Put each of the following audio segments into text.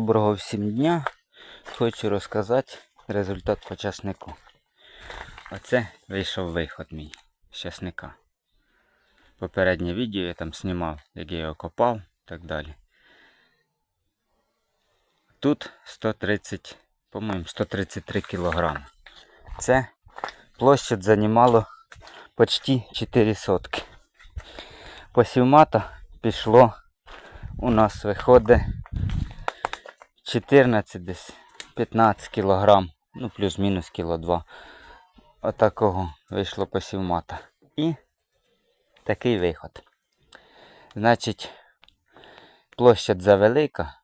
Доброго всім дня. Хочу розказати результат по часнику. Оце вийшов виход мій з часника. Попереднє відео я там знімав, як я його копав і так далі. Тут 130, по-моєму, 133 кг. Це площадь займало почти 4 сотки. Посівмата пішло у нас виходить 14 десь 15 кілограм, ну плюс-мінус кіло 2. Отакого вийшло посівмата. І такий виход. Значить, площадь завелика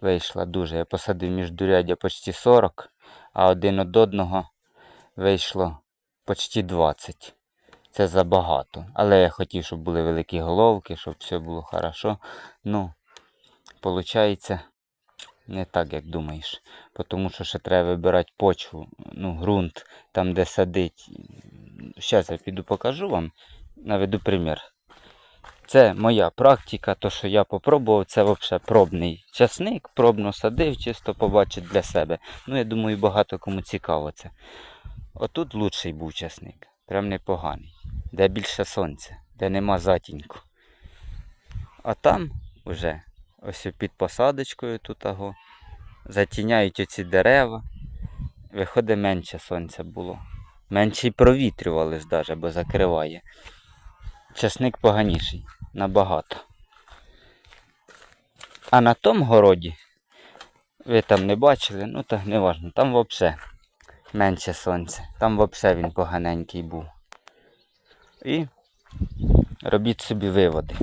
вийшла дуже. Я посадив міждуряддя почти 40, а один од одного вийшло почти 20. Це забагато. Але я хотів, щоб були великі головки, щоб все було хорошо. Ну, виходить, не так, як думаєш. Тому що ще треба вибирати почву, ну, ґрунт, там де садить. Зараз я піду покажу вам, наведу примір. Це моя практика, то що я попробував, це взагалі пробний часник, пробно садив, чисто побачити для себе. Ну, я думаю, багато кому цікаво це. Отут лучший був часник, прям непоганий. Де більше сонця, де нема затіньку. А там вже ось під посадочкою тут аго, затіняють оці дерева. Виходить менше сонця було. Менше й провітрювали ж даже, бо закриває. Часник поганіший, набагато. А на тому городі, ви там не бачили, ну так не важно, там взагалі менше сонця. Там взагалі він поганенький був. І робіть собі виводи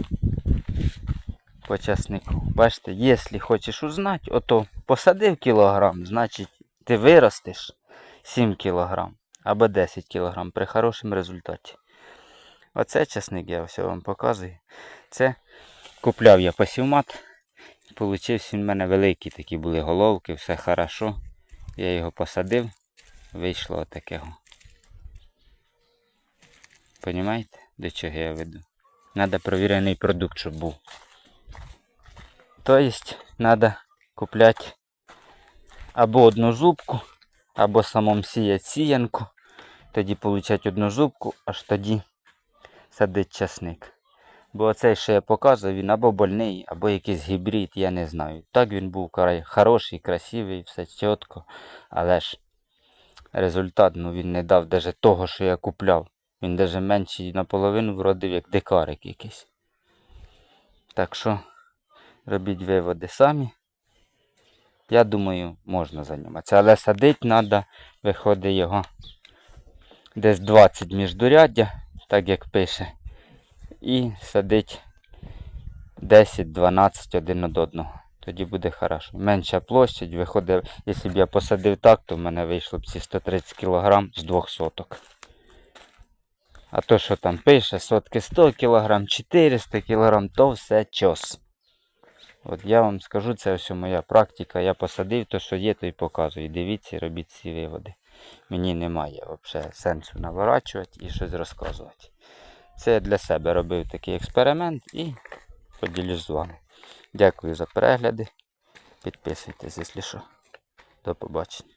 по часнику. Бачите, якщо хочеш узнати, ото посадив кілограм, значить ти виростеш 7 кілограм або 10 кілограм при хорошому результаті. Оце часник я все вам показую. Це купляв я посівмат. Получився в мене великі такі були головки, все хорошо. Я його посадив, вийшло отакого. Понімаєте, до чого я веду? Надо провірений продукт, щоб був. Тобто, треба купляти або одну зубку, або самому сіяти сіянку. Тоді получать одну зубку, аж тоді садить часник. Бо оцей, що я показував, він або больний, або якийсь гібрид, я не знаю. Так він був хороший, красивий, все чітко. Але ж результат ну, він не дав навіть того, що я купляв. Він навіть менший наполовину вродив, як дикарик якийсь. Так що робіть виводи самі. Я думаю, можна займатися. Але садити треба, виходить його десь 20 міждуряддя, так як пише. І садить 10-12 один од одного. Тоді буде хорошо. Менша площадь виходить, якщо б я посадив так, то в мене вийшло б ці 130 кг з двох соток. А то, що там пише, сотки 100 кг, 400 кг, то все чос. От я вам скажу, це все моя практика. Я посадив то, що є, то і показую. Дивіться робіть ці виводи. Мені немає взагалі сенсу наворачувати і щось розказувати. Це я для себе робив такий експеримент і поділюсь з вами. Дякую за перегляди. Підписуйтесь, якщо що. До побачення.